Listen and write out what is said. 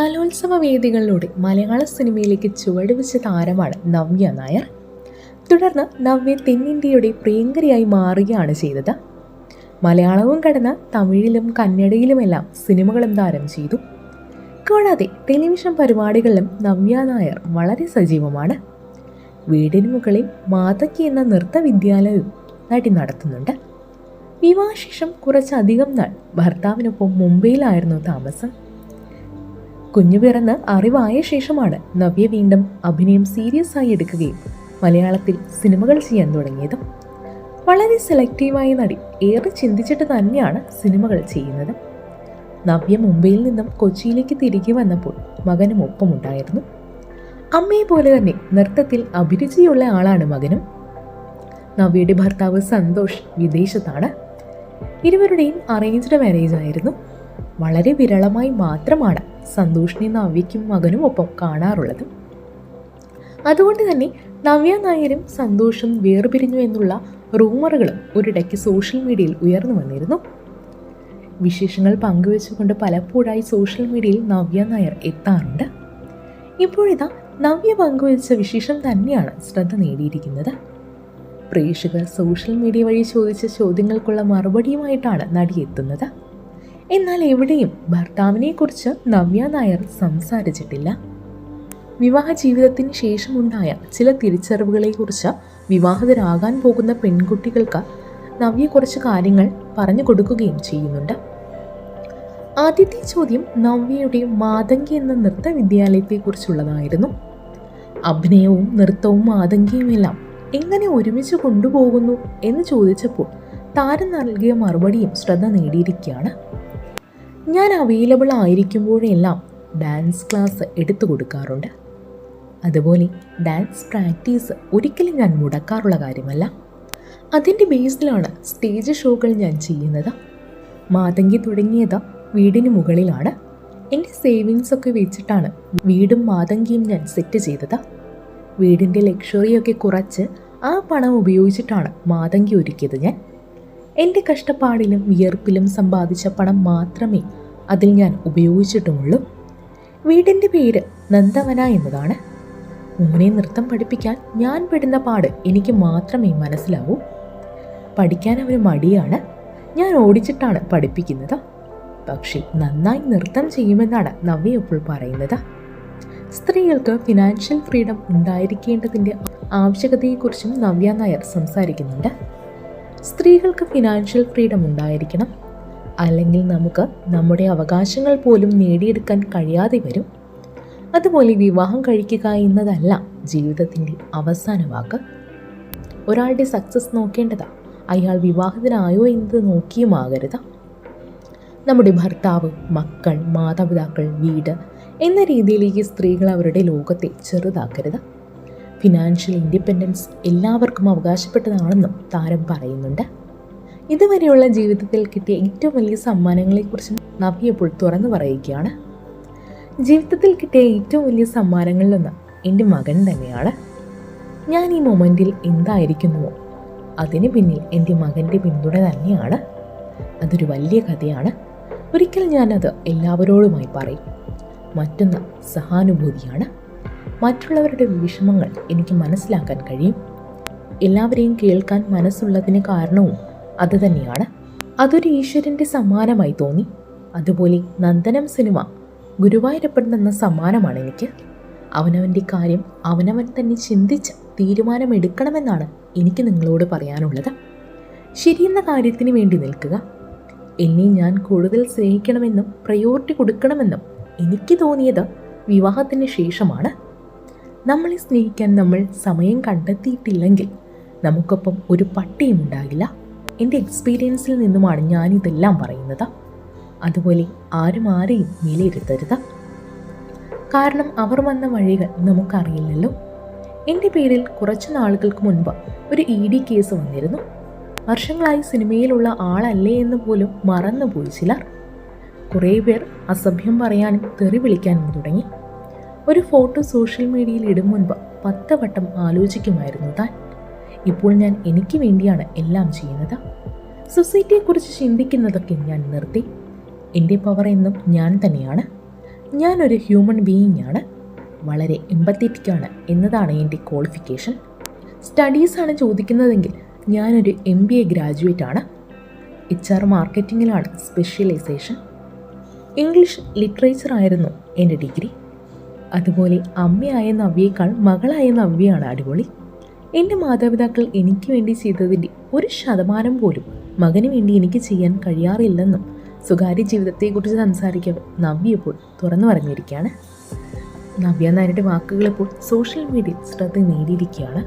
കലോത്സവ വേദികളിലൂടെ മലയാള സിനിമയിലേക്ക് ചുവടുവെച്ച താരമാണ് നവ്യ നായർ. തുടർന്ന് നവ്യ തെന്നിന്ത്യയുടെ പ്രിയങ്കരിയായി മാറുകയാണ് ചെയ്തത്. മലയാളവും കടന്ന് തമിഴിലും കന്നഡയിലുമെല്ലാം സിനിമകളും താരം ചെയ്തു. കൂടാതെ ടെലിവിഷൻ പരിപാടികളിലും നവ്യ നായർ വളരെ സജീവമാണ്. വീടിന് മുകളിൽ മാതക്കി എന്ന നൃത്ത വിദ്യാലയവും നടി നടത്തുന്നുണ്ട്. വിവാഹശേഷം കുറച്ചധികം നാൾ ഭർത്താവിനൊപ്പം മുംബൈയിലായിരുന്നു താമസം. കുഞ്ഞു പിറന്ന് അറിവായ ശേഷമാണ് നവ്യ വീണ്ടും അഭിനയം സീരിയസ് ആയി എടുക്കുകയും മലയാളത്തിൽ സിനിമകൾ ചെയ്യാൻ തുടങ്ങിയതും. വളരെ സെലക്റ്റീവായ നടി ഏറെ ചിന്തിച്ചിട്ട് തന്നെയാണ് സിനിമകൾ ചെയ്യുന്നത്. നവ്യ മുംബൈയിൽ നിന്നും കൊച്ചിയിലേക്ക് തിരികെ വന്നപ്പോൾ മകനും ഒപ്പമുണ്ടായിരുന്നു. അമ്മയെ പോലെ തന്നെ നൃത്തത്തിൽ അഭിരുചിയുള്ള ആളാണ് മകനും. നവ്യയുടെ ഭർത്താവ് സന്തോഷ് വിദേശത്താണ്. ഇരുവരുടെയും അറേഞ്ച്ഡ് മാരേജ് ആയിരുന്നു. വളരെ വിരളമായി മാത്രമാണ് സന്തോഷിനെ നവ്യയ്ക്കും മകനും ഒപ്പം കാണാറുള്ളത്. അതുകൊണ്ട് തന്നെ നവ്യ നായരും സന്തോഷും വേർപിരിഞ്ഞു എന്നുള്ള റൂമറുകളും ഒരിടയ്ക്ക് സോഷ്യൽ മീഡിയയിൽ ഉയർന്നു വന്നിരുന്നു. വിശേഷങ്ങൾ പങ്കുവെച്ചുകൊണ്ട് പലപ്പോഴായി സോഷ്യൽ മീഡിയയിൽ നവ്യ നായർ എത്താറുണ്ട്. ഇപ്പോഴിതാ നവ്യ പങ്കുവച്ച വിശേഷം തന്നെയാണ് ശ്രദ്ധ നേടിയിരിക്കുന്നത്. പ്രേക്ഷകർ സോഷ്യൽ മീഡിയ വഴി ചോദിച്ച ചോദ്യങ്ങൾക്കുള്ള മറുപടിയുമായിട്ടാണ് നടി എത്തുന്നത്. എന്നാൽ എവിടെയും ഭർത്താവിനെക്കുറിച്ച് നവ്യ നായർ സംസാരിച്ചിട്ടില്ല. വിവാഹ ജീവിതത്തിന് ശേഷമുണ്ടായ ചില തിരിച്ചറിവുകളെക്കുറിച്ച് വിവാഹിതരാകാൻ പോകുന്ന പെൺകുട്ടികൾക്ക് നവ്യ കുറച്ച് കാര്യങ്ങൾ പറഞ്ഞു കൊടുക്കുകയും ചെയ്യുന്നുണ്ട്. ആദ്യത്തെ ചോദ്യം നവ്യയുടെ മാതങ്കി എന്ന നൃത്ത വിദ്യാലയത്തെക്കുറിച്ചുള്ളതായിരുന്നു. അഭിനയവും നൃത്തവും മാതങ്കിയുമെല്ലാം എങ്ങനെ ഒരുമിച്ച് കൊണ്ടുപോകുന്നു എന്ന് ചോദിച്ചപ്പോൾ താരം നൽകിയ മറുപടിയും ശ്രദ്ധ നേടിയിരിക്കുകയാണ്. ഞാൻ അവൈലബിൾ ആയിരിക്കുമ്പോഴെല്ലാം ഡാൻസ് ക്ലാസ് എടുത്തു കൊടുക്കാറുണ്ട്. അതുപോലെ ഡാൻസ് പ്രാക്ടീസ് ഒരിക്കലും ഞാൻ മുടക്കാറുള്ള കാര്യമല്ല. അതിന്റെ ബേസിലാണ് സ്റ്റേജ് ഷോകൾ ഞാൻ ചെയ്യുന്നത്. മാതങ്കി തുടങ്ങിയത് വീടിന് മുകളിലാണ്. എന്റെ സേവിങ്സ് ഒക്കെ വെച്ചിട്ടാണ് വീടും മാതങ്കിയും ഞാൻ സെറ്റ് ചെയ്തത്. വീടിന്റെ ലക്ഷറിയൊക്കെ കുറച്ച് ആ പണം ഉപയോഗിച്ചിട്ടാണ് മാതങ്കി ഒരുക്കിയത് ഞാൻ. എന്റെ കഷ്ടപ്പാടിലും വിയർപ്പിലും സമ്പാദിച്ച പണം മാത്രമേ അതിൽ ഞാൻ ഉപയോഗിച്ചിട്ടുമുള്ളൂ. വീടിന്റെ പേര് നന്ദവന എന്നതാണ്. മോനെ നൃത്തം പഠിപ്പിക്കാൻ ഞാൻ പെടുന്ന പാട് എനിക്ക് മാത്രമേ മനസ്സിലാവൂ. പഠിക്കാൻ അവന് മടിയാണ്. ഞാൻ ഓടിച്ചിട്ടാണ് പഠിപ്പിക്കുന്നത്. പക്ഷേ നന്നായി നൃത്തം ചെയ്യുമെന്നാണ് നവ്യ ഇപ്പോൾ പറയുന്നത്. സ്ത്രീകൾക്ക് ഫിനാൻഷ്യൽ ഫ്രീഡം ഉണ്ടായിരിക്കേണ്ടതിന്റെ ആവശ്യകതയെക്കുറിച്ചും നവ്യ നായർ സംസാരിക്കുന്നുണ്ട്. സ്ത്രീകൾക്ക് ഫിനാൻഷ്യൽ ഫ്രീഡം ഉണ്ടായിരിക്കണം. അല്ലെങ്കിൽ നമുക്ക് നമ്മുടെ അവകാശങ്ങൾ പോലും നേടിയെടുക്കാൻ കഴിയാതെ വരും. അതുപോലെ വിവാഹം കഴിക്കുക എന്നതല്ല ജീവിതത്തിന്റെ അവസാന വാക്ക്. ഒരാളുടെ സക്സസ് നോക്കേണ്ടതാ. അയാൾ വിവാഹിതനായോ എന്നത് നോക്കിയുമാകരുത് നമ്മുടെ ഭർത്താവ് മക്കൾ മാതാപിതാക്കൾ വീട് എന്ന രീതിയിലേക്ക് സ്ത്രീകൾ അവരുടെ ലോകത്തെ ചെറുതാക്കരുത്. ഫിനാൻഷ്യൽ ഇൻഡിപെൻഡൻസ് എല്ലാവർക്കും അവകാശപ്പെട്ടതാണെന്നും താരം പറയുന്നുണ്ട്. ഇതുവരെയുള്ള ജീവിതത്തിൽ കിട്ടിയ ഏറ്റവും വലിയ സമ്മാനങ്ങളെക്കുറിച്ച് നവി ഇപ്പോൾ തുറന്നു പറയുകയാണ്. ജീവിതത്തിൽ കിട്ടിയ ഏറ്റവും വലിയ സമ്മാനങ്ങളിലൊന്ന് എന്റെ മകൻ തന്നെയാണ്. ഞാൻ ഈ മൊമെന്റിൽ എന്തായിരിക്കുന്നുവോ? അതിന് പിന്നിൽ എന്റെ മകന്റെ പിന്തുണ തന്നെയാണ്. അതൊരു വലിയ കഥയാണ്. ഒരിക്കൽ ഞാനത് എല്ലാവരോടുമായി പറയും. മറ്റൊന്ന് സഹാനുഭൂതിയാണ്. മറ്റുള്ളവരുടെ വിഷമങ്ങൾ എനിക്ക് മനസ്സിലാക്കാൻ കഴിയും. എല്ലാവരെയും കേൾക്കാൻ മനസ്സുള്ളതിന് കാരണവും അതുതന്നെയാണ്. അതൊരു ഈശ്വരന്റെ സമ്മാനമായി തോന്നി. അതുപോലെ നന്ദനം സിനിമ ഗുരുവായൂരപ്പൻ തന്ന സമ്മാനമാണ് എനിക്ക്. അവനവന്റെ കാര്യം അവനവൻ തന്നെ ചിന്തിച്ച് തീരുമാനമെടുക്കണമെന്നാണ് എനിക്ക് നിങ്ങളോട് പറയാനുള്ളത്. ശരിയെന്ന കാര്യത്തിന് വേണ്ടി നിൽക്കുക. എന്നെ ഞാൻ കൂടുതൽ സ്നേഹിക്കണമെന്നും പ്രയോറിറ്റി കൊടുക്കണമെന്നും എനിക്ക് തോന്നിയത് വിവാഹത്തിന് ശേഷമാണ്. നമ്മളെ സ്നേഹിക്കാൻ നമ്മൾ സമയം കണ്ടെത്തിയിട്ടില്ലെങ്കിൽ നമുക്കൊപ്പം ഒരു പട്ടിയും ഉണ്ടാകില്ല എന്റെ എക്സ്പീരിയൻസിൽ നിന്നുമാണ് ഞാനിതെല്ലാം പറയുന്നത്. അതുപോലെ ആരും ആരെയും വിലയിരുത്തരുത്. കാരണം അവർ വന്ന വഴികൾ നമുക്കറിയില്ലല്ലോ. എന്റെ പേരിൽ കുറച്ച് നാളുകൾക്ക് മുൻപ് ഒരു ഇ ഡി കേസ് വന്നിരുന്നു. വർഷങ്ങളായി സിനിമയിലുള്ള ആളല്ലേ എന്ന് പോലും മറന്നുപോയി ചിലർ. കുറേ പേർ അസഭ്യം പറയാനും തെറി വിളിക്കാനും തുടങ്ങി. ഒരു ഫോട്ടോ സോഷ്യൽ മീഡിയയിൽ ഇടും മുൻപ് പത്ത് വട്ടം ആലോചിക്കുമായിരുന്നു താൻ. ഇപ്പോൾ ഞാൻ എനിക്ക് വേണ്ടിയാണ് എല്ലാം ചെയ്യുന്നത്. സൊസൈറ്റിയെക്കുറിച്ച് ചിന്തിക്കുന്നതൊക്കെ ഞാൻ നിർത്തി. എന്റെ പവർ എന്നും ഞാൻ തന്നെയാണ്. ഞാനൊരു ഹ്യൂമൻ ബീയിങ് ആണ്. വളരെ എമ്പത്തറ്റിക്കാണ് എന്നതാണ് എന്റെ ക്വാളിഫിക്കേഷൻ സ്റ്റഡീസാണ് ചോദിക്കുന്നതെങ്കിൽ ഞാനൊരു എം ബി എ ഗ്രാജുവേറ്റ് ആണ്. എച്ച് ആർ മാർക്കറ്റിങ്ങിലാണ് സ്പെഷ്യലൈസേഷൻ ഇംഗ്ലീഷ് ലിറ്ററേച്ചർ ആയിരുന്നു എന്റെ ഡിഗ്രി അതുപോലെ അമ്മയായ നവ്യേക്കാൾ മകളായ നവ്യയാണ് അടിപൊളി. എന്റെ മാതാപിതാക്കൾ എനിക്ക് വേണ്ടി ചെയ്തതിന്റെ ഒരു ശതമാനം പോലും മകന് വേണ്ടി എനിക്ക് ചെയ്യാൻ കഴിയാറില്ലെന്നും സ്വകാര്യ ജീവിതത്തെക്കുറിച്ച് സംസാരിക്കവേ നവ്യ ഇപ്പോൾ തുറന്നു പറഞ്ഞിരിക്കുകയാണ്. നവ്യ നായരുടെ വാക്കുകൾ ഇപ്പോൾ സോഷ്യൽ മീഡിയയിൽ ശ്രദ്ധ നേടിയിരിക്കുകയാണ്.